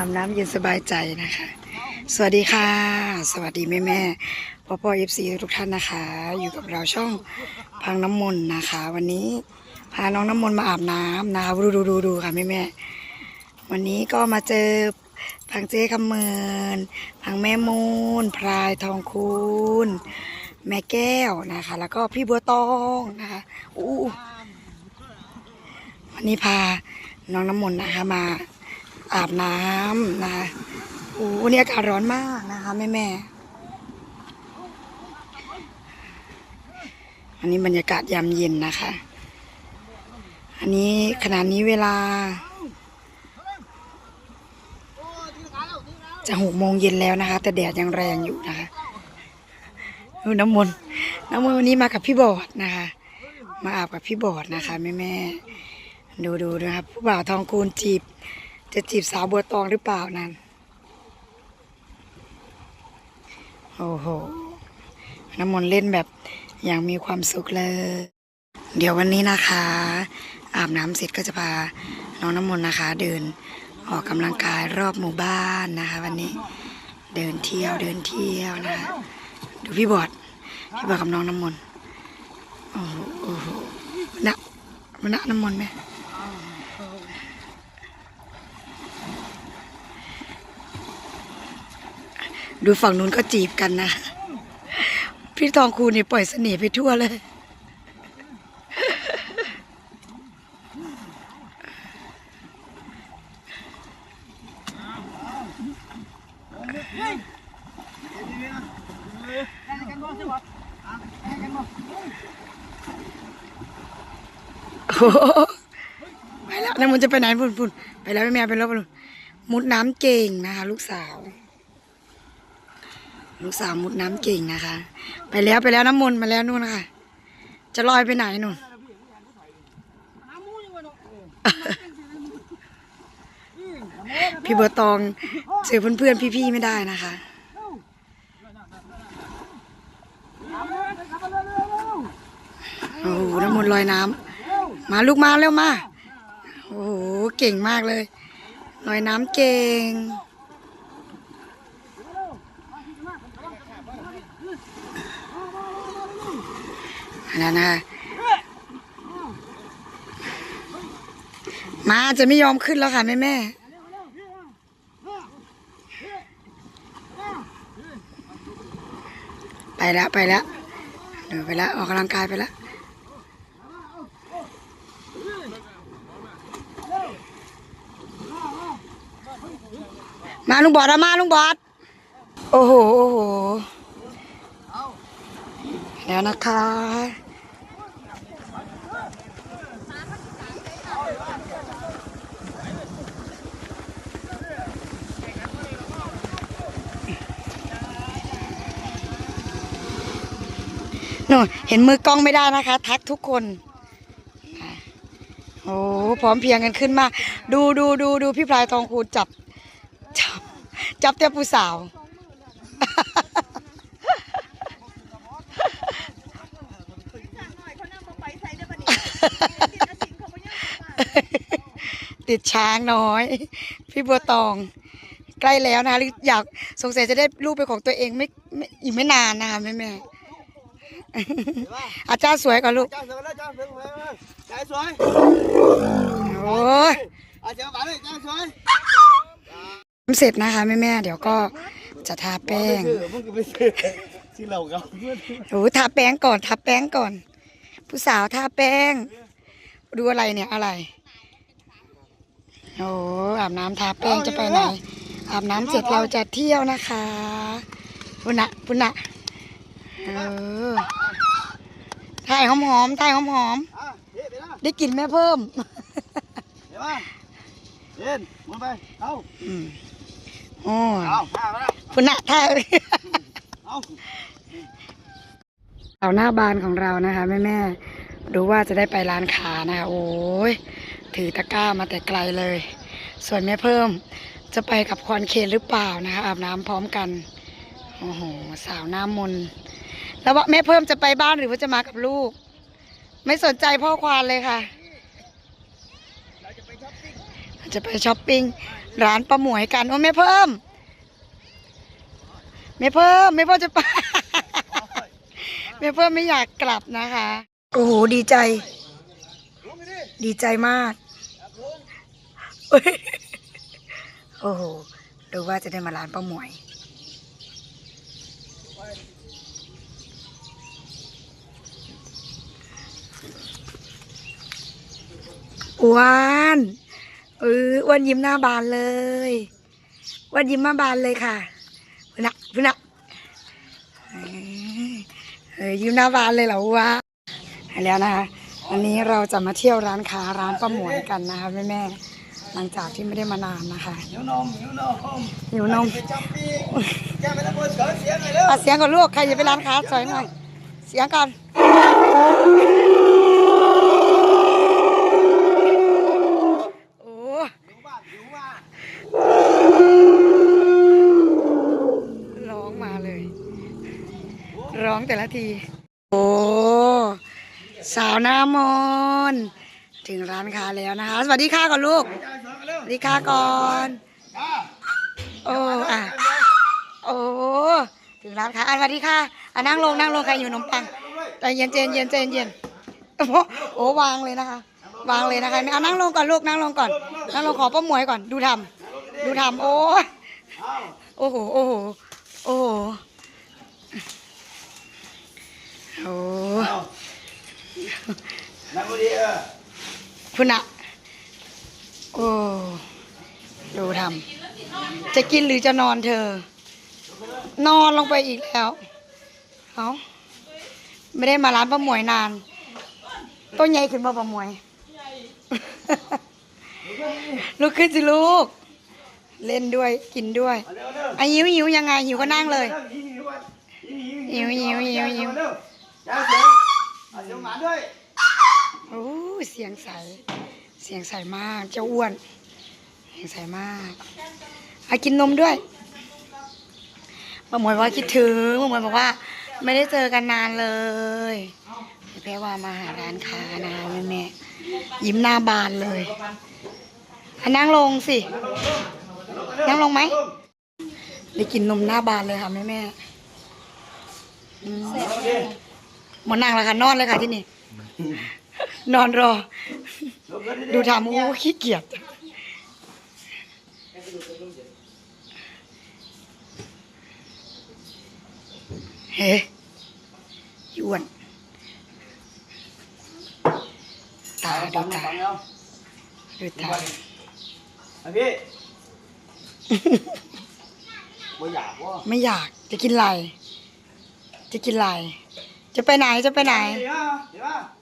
อาบน้ำเย็นสบายใจนะคะ สวัสดีค่ะ สวัสดีแม่แม่พ่อพ่อเอฟซีทุกท่านนะคะ อยู่กับเราช่องพังน้ำมนต์นะคะ วันนี้พาน้องน้ำมนต์มาอาบน้ำนะคะดูดูดูดูค่ะแม่แม่วันนี้ก็มาเจอพังเจ๊คำเมินพังแม่มูนพรายทองคูณแม่แก้วนะคะ แล้วก็พี่บัวตองนะคะอู้วันนี้พาน้องน้ำมนต์นะคะมา อาบน้ำนะคะโอ้วันนี้อากาศร้อนมากนะคะแม่แม่อันนี้บรรยากาศยามเย็นนะคะ อันนี้ขณะนี้เวลา จะหกโมงเย็นแล้วนะคะ แต่แดดยังแรงอยู่นะคะดูน้ำมนต์น้ำมนต์วันนี้มากับพี่บอดนะคะ มาอาบกับพี่บอดนะคะแม่แม่ดูดูนะครับผู้บ่าวทองคูณจีบ จะจีบสาวบัวตองหรือเปล่านั่นโอ้โห น้ำมนต์เล่นแบบอย่างมีความสุขเลย เดี๋ยววันนี้นะคะ อาบน้ำเสร็จก็จะพาน้องน้ำมนต์นะคะ เดินออกกำลังกายรอบหมู่บ้านนะคะ วันนี้เดินเที่ยวเดินเที่ยวนะคะ ดูพี่บอดพี่บอดกับน้องน้ำมนต์โอ้โหโอ้โหนะมันนะน้ำมนต์ไหม ดูฝั่งนู้นก็จีบกันนะ พี่ทองคูนี่ปล่อยเสน่ห์ไปทั่วเลย โอ้ไปแล้วน้ำมันจะไปไหนพุ่นพุ่นไปแล้วแม่ไปแล้วพุ่นมุดน้ำเก่งนะคะลูกสาว ลูกสาวมุดน้ำเก่งนะคะ ไปแล้วไปแล้วน้ำมนต์มาแล้วนู่นนะคะจะลอยไปไหนนู่นพี่เบอร์ตองเจอเพื่อนๆพี่ๆไม่ได้นะคะโอ้โหน้ำมนต์ลอยน้ำมาลูกมาเร็วมาโอ้โหเก่งมากเลยลอยน้ำเก่ง แล้วนะคะมาจะไม่ยอมขึ้นแล้วค่ะแม่แม่ไปแล้วไปแล้วเดี๋ยวไปแล้วออกกำลังกายไปแล้วมาลุงบอดมาลุงบอดโอ้โหโอ้โหแล้วนะคะ โน่นเห็นมือกล้องไม่ได้นะคะ ทักทุกคนอะโอ้พร้อมเพียงกันขึ้นมาก ดูดูดูดูพี่พลายทองคูณจับ จับจับเตี้ยผู้สาว ติดช้างน้อย พี่บัวตองใกล้แล้วนะคะอยากสงสัยจะได้รูปเป็นของตัวเองไม่ไม่อีกไม่นานนะคะแม่แม่ อาจารย์สวยกว่าลูกจ้าสวยแล้วจ้าสวยจ้าสวยโอ้ยอาจารย์มาเลยจ้าสวยเสร็จนะคะแม่แม่ๆเดี๋ยวก็จะทาแป้งมึงก็ไปซื้อที่เราเขาโอ้ทาแป้งก่อนทาแป้งก่อน ผู้สาวทาแป้ง ดูอะไรเนี่ยอะไรโอ้อาบน้ำทาแป้งจะไปไหนอาบน้ำเสร็จเราจะเที่ยวนะคะปุณนะปุณนะ เออถ่ายหอมๆถ่ายหอมอะเดี๋ยวไปนะๆได้กลินแม่เพิ่มเดี๋ยวมาเย็นมึงไปเอาอืมโอ้เอาข้าวแล้วปุณนะถ่ายเอาเอาหน้าบานของเรานะคะแม่แม่ๆรู้ว่าจะได้ไปร้านค้านะคะโอ้ยถือตะกร้ามาแต่ไกลเลย ส่วนแม่เพิ่มจะไปกับควานเคนหรือเปล่านะคะอาบน้ำพร้อมกัน โอ้โห สาวหน้ามนต์ แล้วว่าแม่เพิ่มจะไปบ้านหรือว่าจะมากับลูก ไม่สนใจพ่อควานเลยค่ะจะไปช้อปปิ้งจะไปช้อปปิ้งร้านป้าหมวยกันโอ้แม่เพิ่มแม่เพิ่มแม่เพิ่มจะไปแม่เพิ่มไม่อยากกลับนะคะ โอ้โหดีใจ ดีใจมากโอ้โหดูว่าจะได้มาร้านป้าหมวย อ้วนเอออ้วนยิ้มหน้าบานเลยอ้วนยิ้มหน้าบานเลยค่ะพุ่นนะพุ่นนะเออเออยิ้มหน้าบานเลยเหรอวะแล้วนะคะวันนี้เราจะมาเที่ยวร้านค้าร้านป้าหมวยกันนะคะแม่แม่ๆหลังจากที่ไม่ได้มานานนะคะหิวนมหิวนมหิวนมไปจับปีแกไปตะโกนเสียงเสียงหน่อยเร็วอะเสียงก่อนลูกใครจะไปร้านค้าสวยหน่อยเสียงก่อนโอ้ หิวบ้านหิวบ้าน ร้องมาเลย ร้อง แต่ละที โอ้สาวหน้ามนต์ถึงร้านค้าแล้วนะคะ สวัสดีค่ะก่อนลูกจ้าสวยมาเร็สววัสดีค่ะก่อนจ้าโอ้อะโอ้ถึงร้านค้าอะสวัสดีค่ะอะนั่งลงนั่งลงใครอยู่ขนมปังใจเย็นใจเย็นใจเย็นโอ้โหโอ้วางเลยนะคะ วางเลยนะคะอะนั่งลงก่อนลูกนั่งลงก่อน นั่งลงขอป้าหมวยก่อนดูทำดูทำโอ้ยอ้าวโอ้โหโอ้โหโอ้โห โอ้อ้าวนั่งพอดีเออคุณอะโอ้ดูทำจะกินหรือจะนอนเธอ นอนลงไปอีกแล้วเอาไม่ได้มาร้านป้าหมวยนาน ต้นใหญ่ขึ้นบ่ป้าหมวย ลุกขึ้นสิลูก เล่นด้วยกินด้วยมาเร็วเร็วอะหิวหิวยังไงหิวก็นั่งเลยหิวหิวหิวหิวหิวหิวเร็ว จ้าเสียงเอาเสียงหมาด้วยโอ้ยเสียงใส เสียงใสมาก เจ้าอ้วน เสียงใสมากอากินนมด้วยป้าหมวยว่าคิดถึงป้าหมวยบอกว่า ไม่ได้เจอกันนานเลยแพ้ว่ามาหาร้านค้านะแม่แม่ๆยิ้มหน้าบานเลยอะนั่งลงสิ นั่งลงไหมได้กินนมหน้าบานเลยค่ะแม่แม่ๆอืม หมดนั่งแล้วค่ะนอนเลยค่ะที่นี่ นอนรอ ดูทำโอ้ขี้เกียจเฮ้ยอ้วนตาดูตาดูตาไอพี่บ่อยากว่าไม่อยากจะกินอะไรจะกินอะไร จะไปไหนจะไปไหน เดี๋ยวเดี๋ยว